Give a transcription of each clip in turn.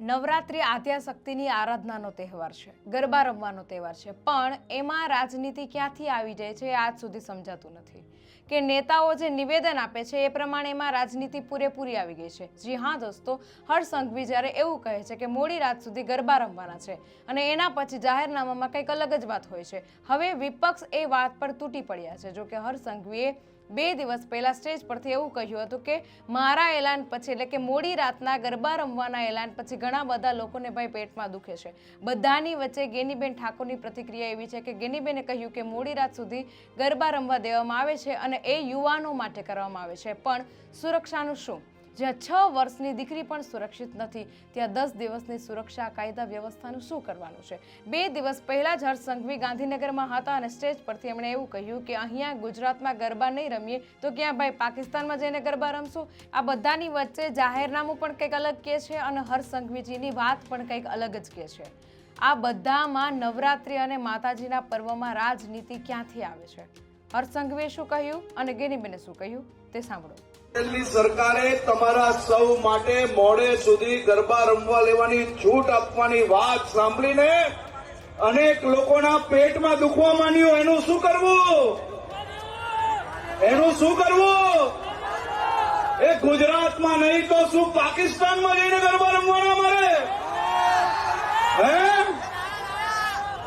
નવરાત્રિ આદ્યાશક્તિની આરાધનાનો તહેવાર છે, ગરબા રમવાનો તહેવાર છે, પણ એમાં રાજનીતિ ક્યાંથી આવી જાય છે આજ સુધી સમજાતું નથી. કે નેતાઓ જે નિવેદન આપે છે એ પ્રમાણે એમાં રાજનીતિ પૂરેપૂરી આવી ગઈ છે. જી હા દોસ્તો હર્ષ સંઘવી જ્યારે એવું કહે છે કે મોડી રાત સુધી ગરબા રમવાના છે અને એના પછી જાહેરનામામાં કંઈક અલગ જ વાત હોય છે. હવે વિપક્ષ એ વાત પર તૂટી પડ્યા છે. જો કે હર્ષ સંઘવીએ બે દિવસ પહેલા સ્ટેજ પરથી એવું કહ્યું હતું કે, મારા એલાન પછી, એટલે કે, મોડી રાતના ગરબા રમવાના એલાન પછી ઘણા બધા લોકોને ભાઈ પેટમાં દુખે છે. બધાની વચ્ચે ગેનીબેન ઠાકોરની પ્રતિક્રિયા એવી છે કે, ગેનીબેને કહ્યું કે, મોડી રાત સુધી ગરબા રમવા દેવામાં આવે છે અને એ યુવાનો માટે કરવામાં આવે છે. પણ સુરક્ષાનું શું? જ્યાં છ વર્ષની દીકરી પણ સુરક્ષિત નથી, ત્યાં દસ દિવસની સુરક્ષા કાયદા વ્યવસ્થાનું શું કરવાનું છે? બે દિવસ પહેલા જ હર્ષ સંઘવી ગાંધીનગરમાં હતા અને સ્ટેજ પરથી એમણે એવું કહ્યું કે અહીંયા ગુજરાતમાં ગરબા નહીં રમીએ, તો ક્યાં ભાઈ પાકિસ્તાનમાં જઈને ગરબા રમશું? આ બધાની વચ્ચે જાહેરનામું પણ કંઈક અલગ કહે છે અને હર્ષ સંઘવીજીની વાત પણ કંઈક અલગ જ કહે છે. આ બધામાં નવરાત્રિ અને માતાજીના પર્વમાં રાજનીતિ ક્યાંથી આવે છે? હર્ષ સંઘવીએ શું કહ્યું અને ગેનીબેને શું કહ્યું? તે સાંભળો. પટેલની સરકારે તમારા સૌ માટે મોડે સુધી ગરબા રમવા લેવાની છૂટ આપવાની વાત સાંભળીને અનેક લોકોના પેટમાં દુખવા માંડ્યું. એનું શું કરવું? એનું શું કરવું? એ ગુજરાતમાં નહીં તો શું પાકિસ્તાનમાં જઈને ગરબા રમવાના મારે? હે?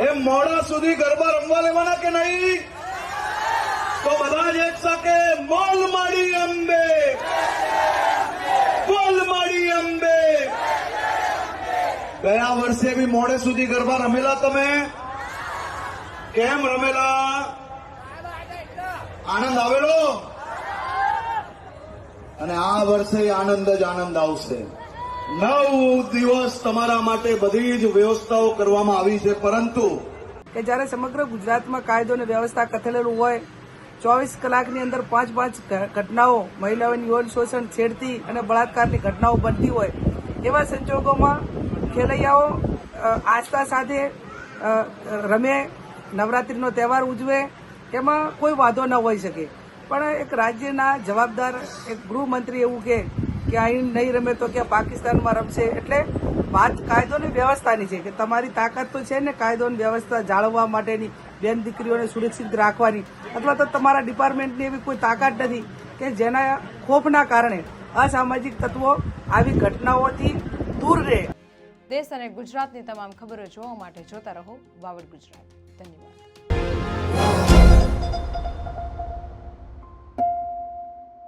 એ મોડા સુધી ગરબા રમવા લેવાના કે નહીં? તો બધા જ એક સાથે બોલ માડી અંબે બોલ માડી અંબે ગયા વર્ષે બી મોડે સુધી ગરબા રમેલા તમે? કેમ રમેલા? આનંદ આવેલો? અને આ વર્ષે આનંદ જ આનંદ આવશે. નવ દિવસ તમારા માટે બધી જ વ્યવસ્થાઓ કરવામાં આવી છે, પરંતુ કે જ્યારે સમગ્ર ગુજરાતમાં કાયદો અને વ્યવસ્થા કથલેલું હોય, ચોવીસ કલાકની અંદર પાંચ પાંચ ઘટનાઓ મહિલાઓની યૌન શોષણ, છેડતી અને બળાત્કારની ઘટનાઓ બનતી હોય, એવા સંજોગોમાં ખેલૈયાઓ આસ્થા સાથે રમે, નવરાત્રિનો તહેવાર ઉજવે એમાં કોઈ વાંધો ન હોઈ શકે. પણ એક રાજ્યના જવાબદાર એક ગૃહમંત્રી એવું કે કે અહીં નહીં રમે તો કે પાકિસ્તાનમાં રમશે, એટલે વાત કાયદોની વ્યવસ્થાની છે, કે તમારી તાકાત તો છે ને કાયદોની વ્યવસ્થા જાળવવા માટેની બેન દીકરીઓને સુરક્ષિત રાખવાની, અથવા તો તમારા ડિપાર્ટમેન્ટની એવી કોઈ તાકાત નથી, કે જેના ખોફના કારણે અસામાજિક તત્વો આવી ઘટનાઓથી દૂર રહે. દેશ અને ગુજરાતની તમામ ખબરો જોવા માટે જોતા રહો વાવડ ગુજરાત.